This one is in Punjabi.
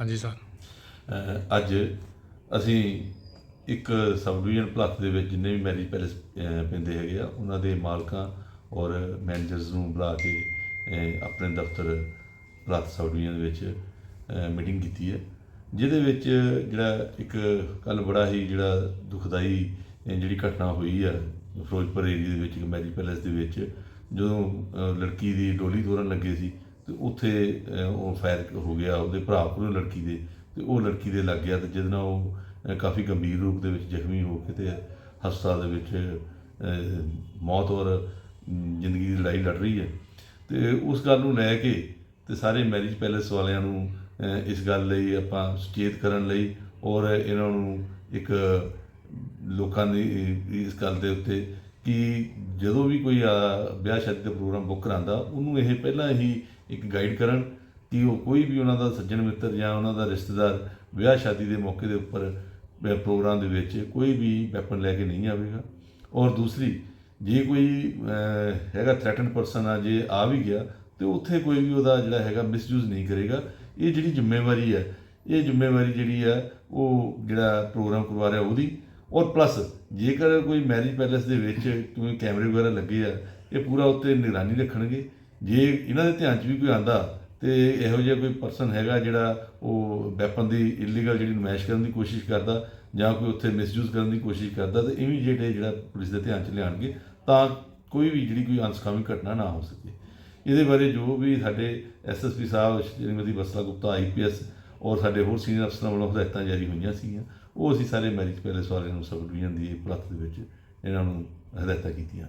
ਹਾਂਜੀ ਸਰ। ਅਹ ਅੱਜ ਅਸੀਂ ਇੱਕ ਸਬ ਡਿਵੀਜ਼ਨ ਪਲੱਸ ਦੇ ਵਿੱਚ ਜਿੰਨੇ ਵੀ ਮੈਰਿਜ ਪੈਲੇਸ, ਅਹ ਪੈਂਦੇ ਹੈਗੇ ਆ, ਉਹਨਾਂ ਦੇ ਮਾਲਕਾਂ ਔਰ ਮੈਨੇਜਰਸ ਨੂੰ ਬੁਲਾ ਕੇ, ਅਹ ਆਪਣੇ ਦਫ਼ਤਰ ਪਲੱਸ ਸਬ ਡਿਵੀਜ਼ਨ ਦੇ ਵਿੱਚ ਮੀਟਿੰਗ ਕੀਤੀ ਹੈ। ਜਿਹਦੇ ਵਿੱਚ ਜਿਹੜਾ ਇੱਕ ਕੱਲ ਬੜਾ ਹੀ ਜਿਹੜਾ ਦੁਖਦਾਈ, ਅਹ ਜਿਹੜੀ ਘਟਨਾ ਹੋਈ ਆ, ਫਿਰੋਜ਼ਪੁਰ ਏਰੀਆ ਦੇ ਵਿੱਚ, ਇੱਕ ਮੈਰਿਜ ਪੈਲੇਸ ਦੇ ਵਿੱਚ, ਜਦੋਂ, ਅਹ ਲੜਕੀ ਦੀ ਡੋਲੀ ਤੋਰਨ ਲੱਗੇ ਸੀ ਤੇ ਉੱਥੇ ਉਹ ਫਾਇਰ ਹੋ ਗਿਆ ਉਹਦੇ ਭਰਾ ਕੋਲ ਲੜਕੀ ਦੇ, ਤੇ ਉਹ ਲੜਕੀ ਦੇ ਲੱਗ ਗਿਆ ਤੇ ਜਿਹਦੇ ਨਾਲ ਉਹ ਕਾਫੀ ਗੰਭੀਰ ਰੂਪ ਦੇ ਵਿੱਚ ਜ਼ਖਮੀ ਹੋ ਕੇ ਤੇ ਹਸਪਤਾਲ ਦੇ ਵਿੱਚ ਮੌਤ ਔਰ ਜ਼ਿੰਦਗੀ ਦੀ ਲੜਾਈ ਲੜ ਰਹੀ ਹੈ। ਤੇ ਉਸ ਗੱਲ ਨੂੰ ਲੈ ਕੇ ਤੇ ਸਾਰੇ ਮੈਰਿਜ ਪੈਲੇਸ ਵਾਲਿਆਂ ਨੂੰ ਇਸ ਗੱਲ ਲਈ ਆਪਾਂ ਸੁਚੇਤ ਕਰਨ ਲਈ ਔਰ ਇਹਨਾਂ ਨੂੰ ਇੱਕ ਲੋਕਾਂ ਦੀ, ਇਸ ਗੱਲ ਦੇ ਉੱਤੇ ਕਿ ਜਦੋਂ ਵੀ ਕੋਈ ਆ, ਵਿਆਹ ਸ਼ਾਦੀ ਦਾ ਪ੍ਰੋਗਰਾਮ ਬੁੱਕ ਕਰਾਂਦਾ ਉਹਨੂੰ ਇਹ ਪਹਿਲਾਂ ਹੀ ਇੱਕ ਗਾਈਡ ਕਰਨ ਕਿ ਉਹ ਕੋਈ ਵੀ ਉਹਨਾਂ ਦਾ ਸੱਜਣ ਮਿੱਤਰ ਜਾਂ ਉਹਨਾਂ ਦਾ ਰਿਸ਼ਤੇਦਾਰ ਵਿਆਹ ਸ਼ਾਦੀ ਦੇ ਮੌਕੇ ਦੇ ਉੱਪਰ ਪ੍ਰੋਗਰਾਮ ਦੇ ਵਿੱਚ ਕੋਈ ਵੀ ਵੈਪਨ ਲੈ ਕੇ ਨਹੀਂ ਆਵੇਗਾ। ਔਰ ਦੂਸਰੀ ਜੇ ਕੋਈ ਹੈਗਾ ਥ੍ਰੈਟਨ ਪਰਸਨ ਆ ਜੇ ਆ ਵੀ ਗਿਆ ਤੇ ਉੱਥੇ ਕੋਈ ਵੀ ਉਹਦਾ ਜਿਹੜਾ ਹੈਗਾ ਮਿਸਯੂਜ਼ ਨਹੀਂ ਕਰੇਗਾ। ਇਹ ਜਿਹੜੀ ਜ਼ਿੰਮੇਵਾਰੀ ਹੈ ਇਹ ਜ਼ਿੰਮੇਵਾਰੀ ਜਿਹੜੀ ਹੈ ਉਹ ਜਿਹੜਾ ਪ੍ਰੋਗਰਾਮ ਕਰਵਾ ਰਿਹਾ ਉਹਦੀ। ਔਰ ਪਲੱਸ ਜੇਕਰ ਕੋਈ ਮੈਰਿਜ ਪੈਲੇਸ ਦੇ ਵਿੱਚ ਕੋਈ ਕੈਮਰੇ ਵਗੈਰਾ ਲੱਗੇ ਆ, ਇਹ ਪੂਰਾ ਉੱਤੇ ਨਿਗਰਾਨੀ ਰੱਖਣਗੇ। ਜੇ ਇਹਨਾਂ ਦੇ ਧਿਆਨ 'ਚ ਵੀ ਕੋਈ ਆਂਦਾ ਤੇ ਇਹੋ ਜਿਹਾ ਕੋਈ ਪਰਸਨ ਹੈਗਾ ਜਿਹੜਾ ਉਹ ਵੈਪਨ ਦੀ ਇਲੀਗਲ ਜਿਹੜੀ ਨਮਾਇਸ਼ ਕਰਨ ਦੀ ਕੋਸ਼ਿਸ਼ ਕਰਦਾ ਜਾਂ ਕੋਈ ਉੱਥੇ ਮਿਸਯੂਜ਼ ਕਰਨ ਦੀ ਕੋਸ਼ਿਸ਼ ਕਰਦਾ ਤੇ ਇਮੀਡੀਏਟ ਇਹ ਜਿਹੜਾ ਪੁਲਿਸ ਦੇ ਧਿਆਨ 'ਚ ਲਿਆਣਗੇ ਤਾਂ ਕੋਈ ਵੀ ਜਿਹੜੀ ਕੋਈ ਅਨਸਕਾਮੀ ਘਟਨਾ ਨਾ ਹੋ ਸਕੇ। ਇਹਦੇ ਬਾਰੇ ਜੋ ਵੀ ਸਾਡੇ ਐਸਐਸਪੀ ਸਾਹਿਬ, ਸ਼੍ਰੀਮਤੀ ਬਸਲਾ ਗੁਪਤਾ ਆਈਪੀਐਸ ਔਰ ਸਾਡੇ ਹੋਰ ਸੀਨੀਅਰ ਅਫਸਰਾਂ ਵੱਲੋਂ ਹਦਾਇਤਾਂ ਜਾਰੀ ਹੋਈਆਂ ਸੀਗੀਆਂ ਉਹ ਅਸੀਂ ਸਾਰੇ ਮੈਰਿਜ ਪੈਲੇਸ ਵਾਲਿਆਂ ਨੂੰ ਸਬ ਡਿਵੀਜ਼ਨ ਦੀ ਪਲੱਥ ਦੇ ਵਿੱਚ, ਇਹਨਾਂ ਨੂੰ ਹਦਾਇਤਾਂ ਕੀਤੀਆਂ।